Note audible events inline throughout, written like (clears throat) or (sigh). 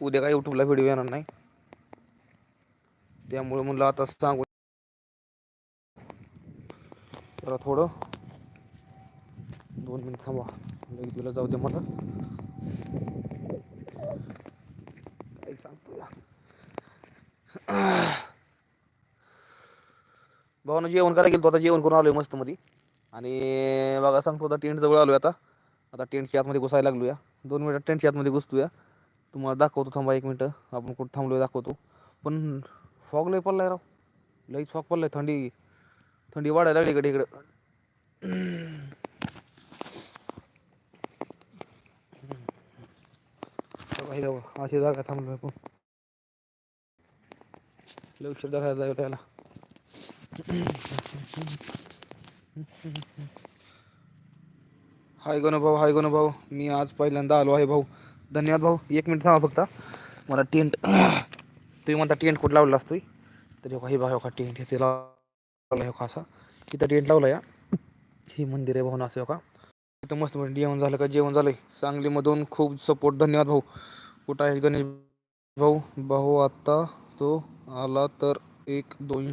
उद्या काय युट्यूबला व्हिडिओ येणार नाही. त्यामुळे म्हणलं आता सांगू. जरा थोडं. दोन मिनिट थांबा. लगेच तुला जाऊ दे मला. काय सांगतो या. भावानं जेवण करायला गेलो आता जेवण करून आलोय मस्त मध्ये आणि बघा सांगतो आता टेंट जवळ आलोय आता. आता टेंटच्या आतमध्ये घुसायला लागलो या दोन मिनिटात टेंटच्या आतमध्ये घुसतो या तुम्हाला दाखवतो थांबा एक मिनटं. आपण कुठं थांबलो दाखवतो. पण फॉग लय पडलाय राव. लईच फॉग पडलाय. थंडी थंडी वाढायला लागली इकडे इकडं. अशी जागा थांबलो आपण. लवकर उशीर दाखवायला जायला त्याला. हाय गण भाऊ हाय गण भाऊ. मी आज पहिल्यांदा आलो आहे भाऊ. धन्यवाद भाऊ. एक मिनिट थांबा फक्त. मला टेंट (clears throat) तुम्ही म्हणता टेंट कुठं लावलेला असतोय? तर हे बघा हो का टेंट हे लावला हो का असा. इथं टेंट लावला या ही मंदिर आहे भाऊ असं हो का इथं मस्त म्हणजे जेवण झालं का? जेवण झालं आहे सांगलीमधून खूप सपोर्ट धन्यवाद भाऊ. कुठं आहे गणेश भाऊ? भाऊ आत्ता तो आला तर एक दोन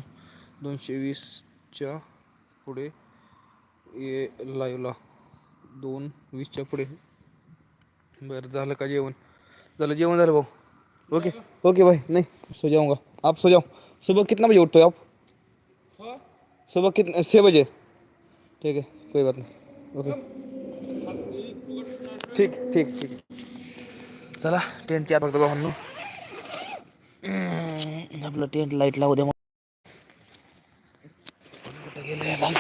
दोनशे वीसच्या पुढे ये लाईवला. दोन वीसच्या पुढे. बरं झालं का जेवण? झालं जेवण झालं भाऊ. ओके. ओके भाई नहीं सो जाऊंगा आप सो जाओ सुबह कितना बजे उठते हो आप सुबह कितने छः बजे. ठीक है कोई बात नहीं. ओके. ठीक ठीक ठीक. चला टेंटची आता फक्त हम्म, आपलं टेंट लाइट लावू द्या मग. कुठं गेले लाइट.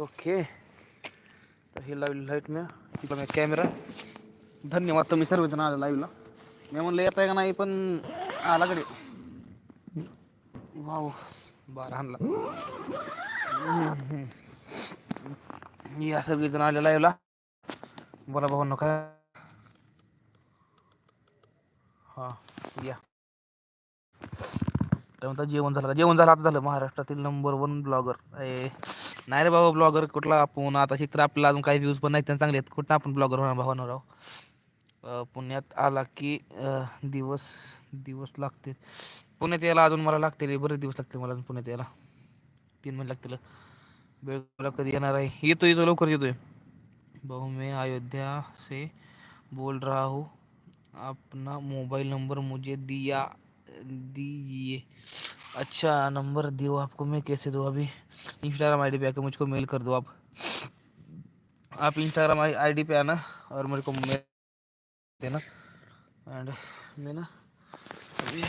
ओके. हे लावली लाइट मी. तिकडं मी कॅमेरा धन्यवाद तुम्ही सर्वजण आला लाईव्हला. मी म्हणलं येत आहे का नाही पण आला कडे वाव. बार आणला. या सगळेजण आले लाईव्हला. बोला भाऊ काय? हां या. काय म्हणता जेवण झालं का? जेवण झालं आता झालं. महाराष्ट्रातील नंबर वन ब्लॉगर ए. नाही रे बाबा ब्लॉगर कुठला आपण? आता शिकतर आपल्याला अजून काही व्ह्यूज पण नाही त्यांना चांगले आहेत. कुठं आपण ब्लॉगर होणार भावानं राव? पुण्यात आला की दिवस दिवस लागते पुण्यात यायला अजून मला लागतील बरेच दिवस लागतील मला अजून पुण्यात यायला. तीन महिने लागतील. बेळगावला कधी येणार आहे? येतो येतो लवकर येतोय. भाऊ मी अयोध्या से बोल रहा. हूँ अपना मोबाइल नंबर मुझे दिया दिए अच्छा नंबर दो आपको, मैं कैसे दूँ अभी? इंस्टाग्राम आई डी पे आके मुझको मेल कर दो आप। आप इंस्टाग्राम आई डी पे आना और मेरे को मेल देना। एंड मैं ना अभी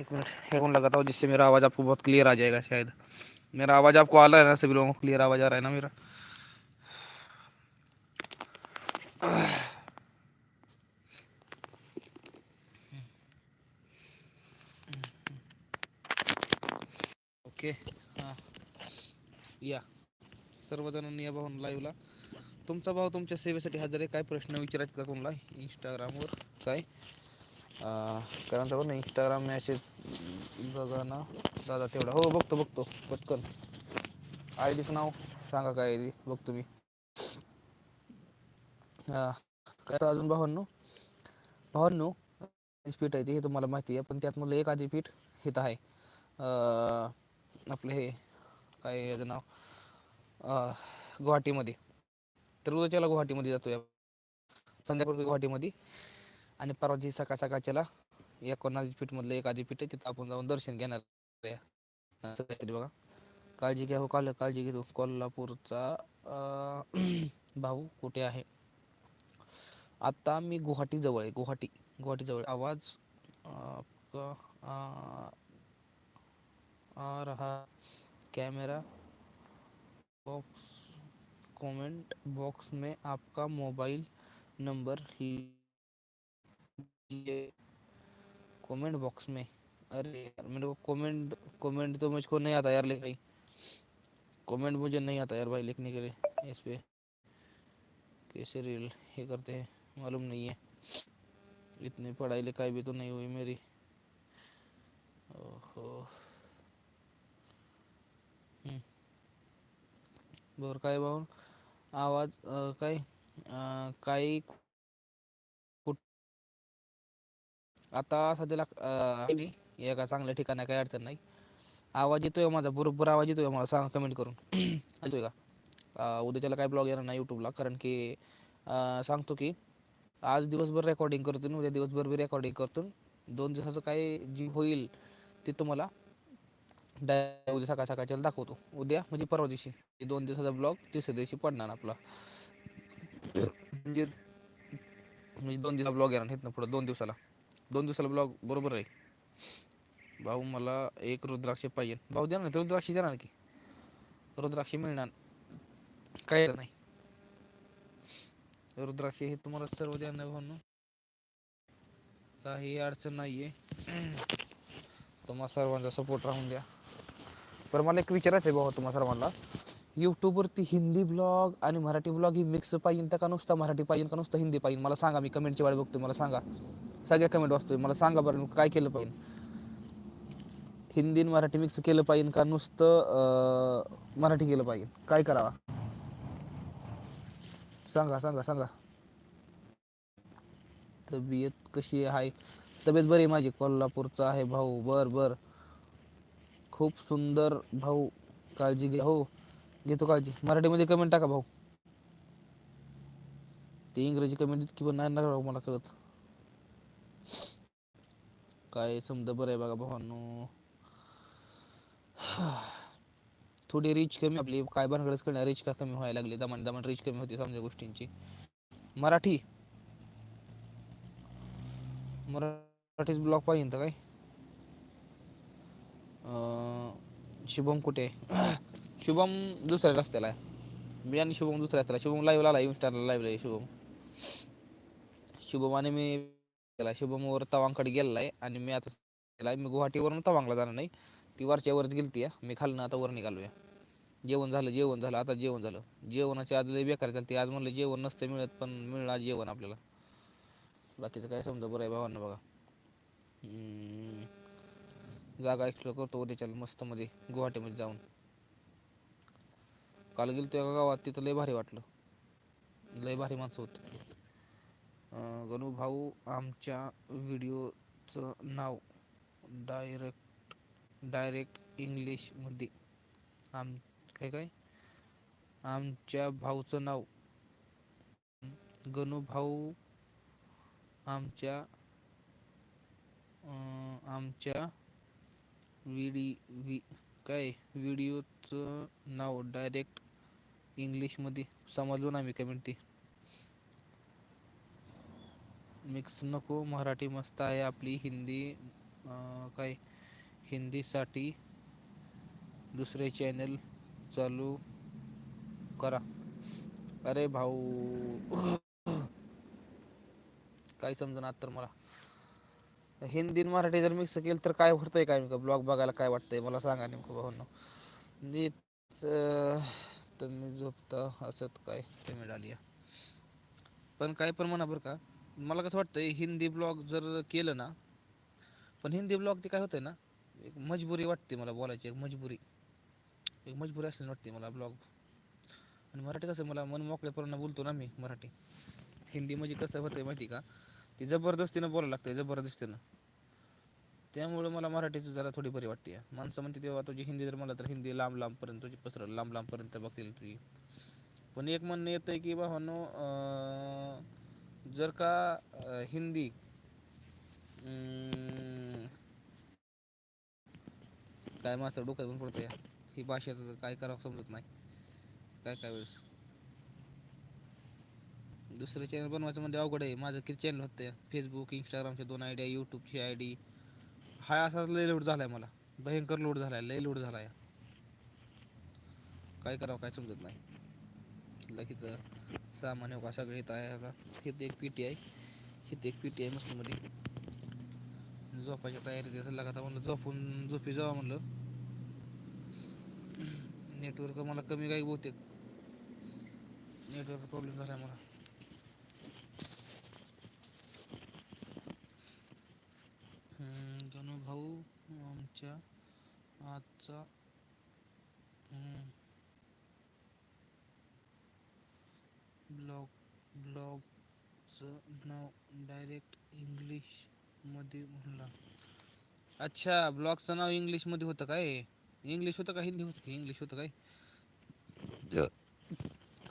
एक मिनट हेडफोन लगाता हूँ जिससे मेरा आवाज़ आपको बहुत क्लियर आ जाएगा शायद। मेरा आवाज़ आपको आ रहा है ना, सभी लोगों को क्लियर आवाज़ आ रहा है ना मेरा? ओके. हां. या. सर्वजणांनी या भाऊन लाईव्हला तुमचा भाऊ तुमच्या सेवेसाठी हजर आहे. काय प्रश्न विचारायचे का कोणाला? इंस्टाग्रामवर काय? कारण बघ ना इंस्टाग्राम मॅसेज बघा ना. दादा तेवढा. हो बघतो बघतो. पटकन. आय डीचं नाव सांगा काय आहे बघतो मी. हां. काय अजून भावांनो? भावांनो पीठ आहे ते. हे तुम्हाला माहिती आहे. पण त्यात एक आधी पीठ हित आहे. आपलं हे काय याचं नाव? गुवाहाटीमध्ये. तर उद्याच्याला गुवाहाटीमध्ये जातो या संध्याकाळी गुवाहाटीमध्ये. आणि परवाची सकाळ सकाळच्याला एकोणास फीटमधलं एक आधी पीठ आहे तिथं आपण जाऊन दर्शन घेणार आहे. काहीतरी बघा. काळजी घ्या हो काल काळजी घेतो. कोल्हापूरचा (clears throat) भाऊ कुठे आहे? आता मी गुवाहाटी जवळ आहे गुवाहाटी. गुवाहाटी जवळ आवाज आ, रहा कैमरा बॉक्स कमेंट बॉक्स में आपका मोबाइल नंबर कमेंट बॉक्स में। अरे यार मेरे को कमेंट कमेंट तो मुझको नहीं आता यार लिखाई कमेंट मुझे नहीं आता यार भाई लिखने के लिए इस पे। कैसे रील ये करते हैं मालूम नहीं है। इतनी पढ़ाई लिखाई भी तो नहीं हुई मेरी। ओहो। बर काय भाऊ? आवाज अं, काय? अं, काही कुठ आता सध्याला अं, मी एका चांगल्या ठिकाणी काही अडचण नाही. आवाज येतोय माझा बरोबर आवाज येतोय मला सांग कमेंट करून. (clears throat) येतोय का? अं, उद्याच्याला काय ब्लॉग येणार नाही यूट्यूबला कारण की अं, सांगतो की आज दिवसभर रेकॉर्डिंग करतो आणि उद्या दिवसभर बी रेकॉर्डिंग करतो दोन दिवसाचं काय जी होईल ते तुम्हाला डाय उद्या सकाळ सकाळच्याला दाखवतो. उद्या म्हणजे परवा दिवशी. म्हणजे दोन दिवसाचा ब्लॉग तिसऱ्या दिवशी पडणार आपला. म्हणजे म्हणजे दोन दिवसाला ब्लॉग येणार ना पुढं दोन दिवसाला. दोन दिवसाला ब्लॉग बरोबर राहील. भाऊ मला एक रुद्राक्ष पाहिजे. भाऊ देणार ना रुद्राक्ष देणार की? रुद्राक्ष मिळणार. काय नाही. रुद्राक्ष हे तुम्हाला सर्व देणार भाऊ. काही अडचण नाहीये. तुम्हाला सर्वांचा सपोर्ट राहून द्या. पण मला एक विचारायचं आहे बाबा तुम्हा सर्वांना. यूट्यूबवरती हिंदी ब्लॉग आणि मराठी ब्लॉग ही मिक्स पाहिजे का नुसता मराठी पाहिजे का नुसतं हिंदी पाहिजे मला सांगा मी कमेंटची वाट बघतोय मला सांगा. सगळ्या कमेंट वाचतोय मला सांगा बरं काय केलं पाहिजे हिंदी आणि मराठी मिक्स केलं पाहिजे का नुसतं मराठी केलं पाहिजे काय करावा? सांगा सांगा सांगा. तब्येत कशी आहे? तब्येत बरी आहे माझी? कोल्हापूरचा आहे भाऊ. बर बर. खूप सुंदर भाऊ काळजी घ्या हो घेतो काळजी. मराठीमध्ये कमेंट टाका भाऊ. ते इंग्रजी कमेंट इतकी पण नाही ना भाऊ मला कळत. काय समजा बरं आहे बघा भावांनो. थोडी रीच कमी आपली. काय भानगडच कळणार रीच का कमी व्हायला लागली. दमन दमन रीच कमी होती समजा गोष्टींची. मराठी. मराठीच ब्लॉग पाहिजे काय? शुभम कुठे? आहे? (coughs) शुभम दुसऱ्या रस्त्याला आहे. मी आणि शुभम दुसऱ्या रस्त्याला. शुभम लाईव्हला आला इन्स्टाला लाईव्हला आहे शुभम. शुभम आणि मी गेला. शुभमवर तवांकडे गेलेला आहे आणि मी आता गेला. मी गुवाहाटीवरून तवांगला जाणार नाही. ती वरच्या वरच गेलती मी खालनं आता वर निघालोय. जेवण झालं जेवण झालं. आता जेवण झालं. जेवणाची आज बेकार झाली आज म्हणलं जेवण नसतं मिळत पण मिळलं आज जेवण आपल्याला. बाकीचं काय समजा बरं आहे भावांना बघा. हम्म. जागा एक्सप्लोर करतो उद्याच्याला मस्तमध्ये गुवाहाटीमध्ये जाऊन. काल गेलो एका गावात तिथं लय भारी वाटलं. लय भारी माणसं होतं. तिथली. गणू भाऊ आमच्या व्हिडिओचं नाव डायरेक्ट डायरेक्ट इंग्लिशमध्ये आम काय काय? आमच्या भाऊचं नाव. गणू भाऊ आमच्या आमच्या विडी वि काय? व्हिडिओचं नाव डायरेक्ट इंग्लिशमध्ये समजलो ना मी कमेंट ती मिक्स नको मराठी मस्त आहे आपली हिंदी काय? हिंदीसाठी दुसरे चॅनल चालू करा. अरे भाऊ काय समजणार तर मला? हिंदी आणि मराठी जर मिक्स केलं तर काय होतंय काय नेमकं? ब्लॉग बघायला काय वाटतंय? मला सांगा नेमकं भाऊंनो. नीट तुम्ही झोपता असत काय? पेमेंट आली आहे. पण काय पण म्हणा बरं का. मला कसं वाटतंय हिंदी ब्लॉग जर केलं ना पण हिंदी ब्लॉग ते काय होतंय ना एक मजबुरी वाटते मला बोलायची एक मजबुरी. एक मजबुरी असल्याने वाटते मला ब्लॉग आणि मराठी कसं मला मन मोकळेपणानं बोलतो ना मी मराठी. हिंदी म्हणजे कसं होतंय माहिती का? ती जबरदस्तीनं बोलायला लागते जबरदस्तीनं. त्यामुळे मला मराठीचं जरा थोडी बरी वाटते. माणसं म्हणते तेव्हा तुझी हिंदी जर मला तर हिंदी लांब लांबपर्यंत तुझी पसर लांब लांबपर्यंत बघतील तुझी. पण एक म्हणणं येतं आहे की भावानो जर का हिंदी काय माझं डोक्यात पण पडतंय. ही भाषेचं काय करावं समजत नाही. काय काय वेळेस. दुसरं चॅनल बनवायचं म्हणजे अवघड आहे. माझं किती चॅनल होतं? फेसबुक इंस्टाग्रामचे दोन आयडिया यूट्यूबची आय डी हा असा लय लोड झाला आहे मला. भयंकर लोड झाला आहे लय लोड झाला आहे काय करावं काय समजत नाही. लगेच सामान हो का सगळं येत आहे आता. इथं एक पीटी आहे. इथं एक पी टी आहे मस्तमध्ये. झोपायच्या तयारीत आहे. लागत म्हणलं झोपून झोपी जावा म्हणलं. (clears throat) नेटवर्क मला कमी काही बहुतेक. नेटवर्क प्रॉब्लेम झाला मला हम्म, गणू भाऊ आमच्या आजचा ब्लॉग ब्लॉगचं नाव डायरेक्ट इंग्लिशमध्ये म्हणला. अच्छा ब्लॉगचं नाव इंग्लिशमध्ये होतं काय? इंग्लिश होतं का हिंदी होतं इंग्लिश होतं काय?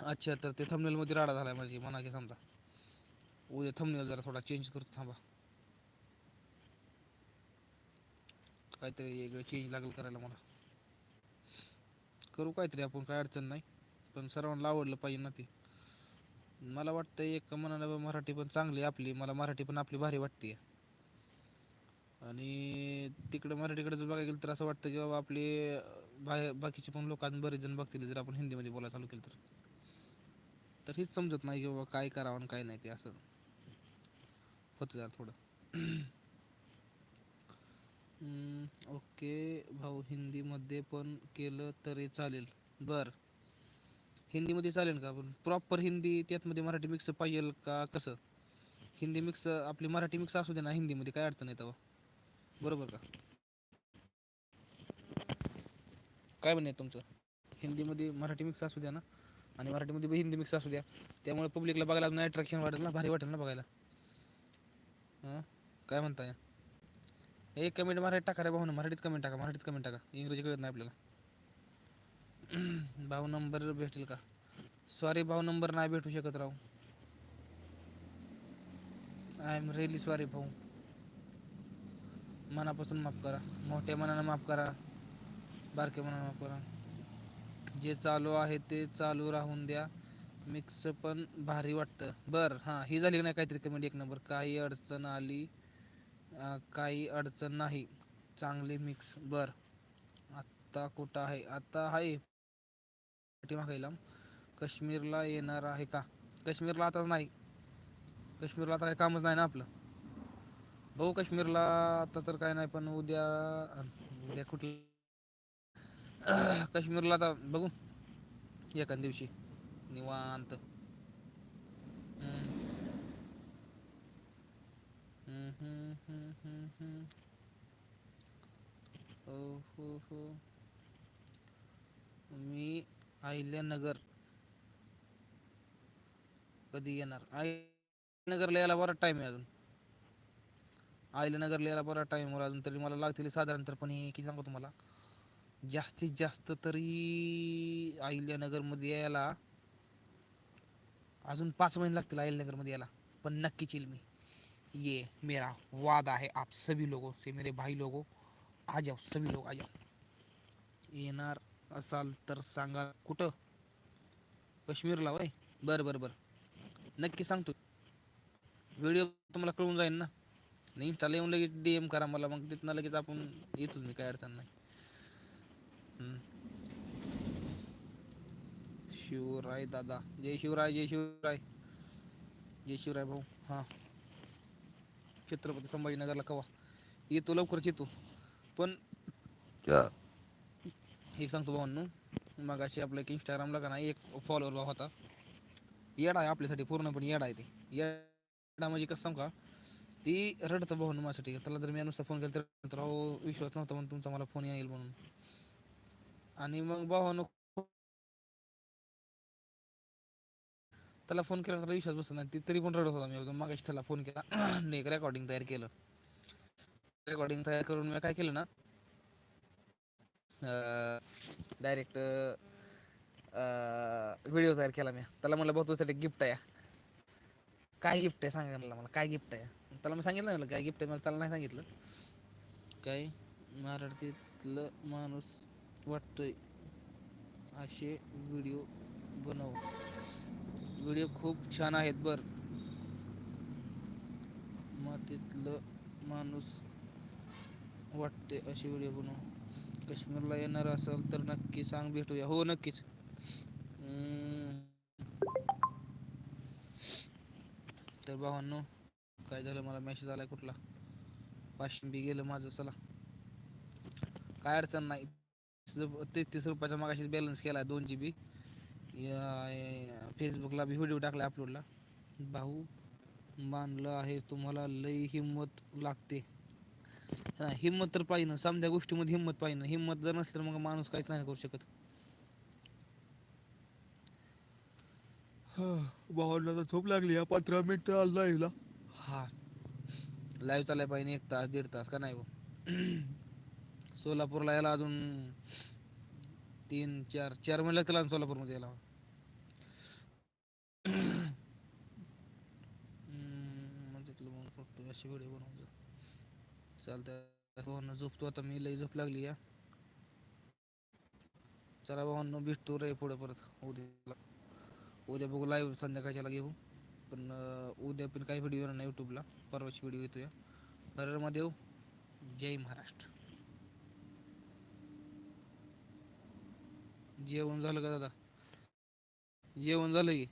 अच्छा तर ते थंबनेलमध्ये राडा झालाय माझी मना की समजा उद्या थंबनेल जरा थोडा चेंज करतो थांबा. काहीतरी वेगळं चेंज लागेल करायला मला. करू काहीतरी आपण काय अडचण नाही. पण सर्वांना आवडलं पाहिजे ना ते. मला वाटतं एक मनानं मराठी पण चांगली आहे आपली मला मराठी पण आपली भारी वाटते. आणि तिकडं मराठीकडे जर बघायला गेलं तर असं वाटतं की बाबा आपले अं, बाहेर बाकीचे पण लोक अजून बरेच जण बघतील जर आपण हिंदीमध्ये बोलायला चालू केलं तर. तर हेच समजत नाही की बाबा काय करावं आणि काय नाही ते असं. होतं जरा थोडं. ओके. भाऊ हिंदीमध्ये पण केलं तरी चालेल. बर. हिंदीमध्ये चालेल का पण प्रॉपर हिंदी त्यातमध्ये मराठी मिक्स पाहिजे का? कसं? हिंदी मिक्स आपली मराठी मिक्स असू दे ना हिंदीमध्ये काय अडचण येतं बरोबर का? काय म्हणे तुमचं? हिंदीमध्ये मराठी मिक्स असू द्या ना. आणि मराठीमध्ये बी हिंदी मिक्स असू द्या. त्यामुळे पब्लिकला बघायला अजून अट्रॅक्शन वाटेल ना भारी वाटेल ना बघायला. हां? काय म्हणताय? एक कमेंट मराठीत टाका रे भाऊ मराठीत कमेंट टाका मराठीत कमेंट टाका. इंग्रजी कळत नाही आपल्याला. (clears throat) भाऊ नंबर भेटेल का? सॉरी भाऊ नंबर नाही भेटू शकत राहू आय एम रिअली सॉरी भाऊ. मनापासून माफ करा. मोठ्या मनानं माफ करा. बारक्या मनानं माफ करा. जे चालू आहे ते चालू राहून द्या. मिक्स पण भारी वाटतं. बरं हां ही झाली नाही काहीतरी कमेंट एक नंबर काही अडचण आली काही अडचण नाही. चांगले मिक्स बर. आत्ता कुठं आहे? आत्ता आहे. पाठीमागायला काश्मीरला येणार आहे का? काश्मीरला आता नाही. काश्मीरला आता काही कामच नाही ना आपलं. भाऊ काश्मीरला आता तर काय नाही पण उद्या उद्या कुठलं? काश्मीरला आता बघू. एखाद दिवशी. निवांत. हो हो हो मी अहिल्यानगर. कधी येणार? अहिल्यानगरला यायला बरा टाइम आहे अजून. अहिल्यानगरला यायला बरा टाइम अजून तरी मला लागतील साधारणतरपणे हे किती सांगू तुम्हाला. जास्तीत जास्त तरी अहिल्यानगरमध्ये यायला अजून पाच महिने लागतील अहिल्यानगरमध्ये यायला. पण नक्कीच येईल मी. ये मेरा वादा है आप सभी लोगों से, मेरे भाई लोगों। आ जाओ, सभी लोग आ जाओ। येणार असाल तर सांगा कुठं? काश्मीरला वय? बरं बरं बरं. नक्की सांगतो. व्हिडिओ तुम्हाला कळून जाईल ना. आणि इंस्टाला येऊन लगेच डी एम करा मला, मग तिथनं लगेच आपण येतोच मी, काय अडचण नाही. हम्म. शिवराय दादा. जय शिवराय जय शिवराय. जय शिवराय भाऊ. हाँ. छत्रपती संभाजीनगरला कवा? येतो लवकरच येतो. पण एक सांगतो भावांनो मग अशी आपलं एक इंस्टाग्रामला का नाही एक फॉलोअर भाव होता. येडा आहे आपल्यासाठी पूर्णपणे येडा आहे ते. येडा म्हणजे कसं सांगू का? ती रडतं भावांनो माझ्यासाठी. त्याला जर मी नुसता फोन केला तर विश्वास नव्हता म्हणून तुमचा मला फोन येईल म्हणून. आणि मग भावानं त्याला फोन केला तर विश्वास बसत नाही. तरी पण रडत होता. मी मग त्याला फोन केला. (clears throat) नाही एक रेकॉर्डिंग तयार केलं. रेकॉर्डिंग तयार करून मी काय केलं ना डायरेक्ट व्हिडिओ तयार केला मी. त्याला म्हणलं भाऊ तुझ्यासाठी गिफ्ट आहे. काय गिफ्ट आहे? सांगा मला मला. काय गिफ्ट आहे? त्याला मी सांगितलं म्हणलं काय गिफ्ट आहे? मला त्याला नाही सांगितलं. काय मराठीतलं माणूस वाटतोय असे व्हिडिओ बनव. व्हिडिओ खूप छान आहेत बर. मातीतलं माणूस वाटते असे व्हिडिओ बनव काश्मीरला येणार असेल तर नक्की सांग भेटूया. हो नक्कीच. तर भावांनो काय झालं? मला मेसेज आलाय कुठला? पाचशे गेलं माझं चला. काय अडचण नाही. तेहतीस रुपयाचा मागाशी बॅलन्स केला दोन जी बी फेसबुकला बी व्हिडिओ टाकला अपलोडला भाऊ मानलं आहे तुम्हाला लई हिंमत लागते. हा, हिंमत तर पाहिजे ना समध्या गोष्टीमध्ये हिंमत पाहिजे. ना हिंमत जर नसली तर मग माणूस काहीच नाही करू शकत. भावांना झोप लागली या पंधरा मिनिटं आला हिला. हा. लाईव्ह चालाय पाहिजे एक तास दीड तास का नाही सोलापूरला यायला अजून तीन चार चार महिने लागतील सोलापूरमध्ये यायला हम्म, मग तिथलं मग फक्त अशी व्हिडिओ बनवून चालतंय. भावांना झोपतो आता मी लई झोप लागली या. चला भावांना भेटतो रे पुढे परत उद्या उद्या बघू लाईव्ह संध्याकाळच्याला घेऊ. पण उद्या पण काही व्हिडिओ येणार नाही यूट्यूबला परवाची व्हिडिओ येतोय. हर महादेव जय महाराष्ट्र. जेवण झालं का दादा? जेवण झालं की?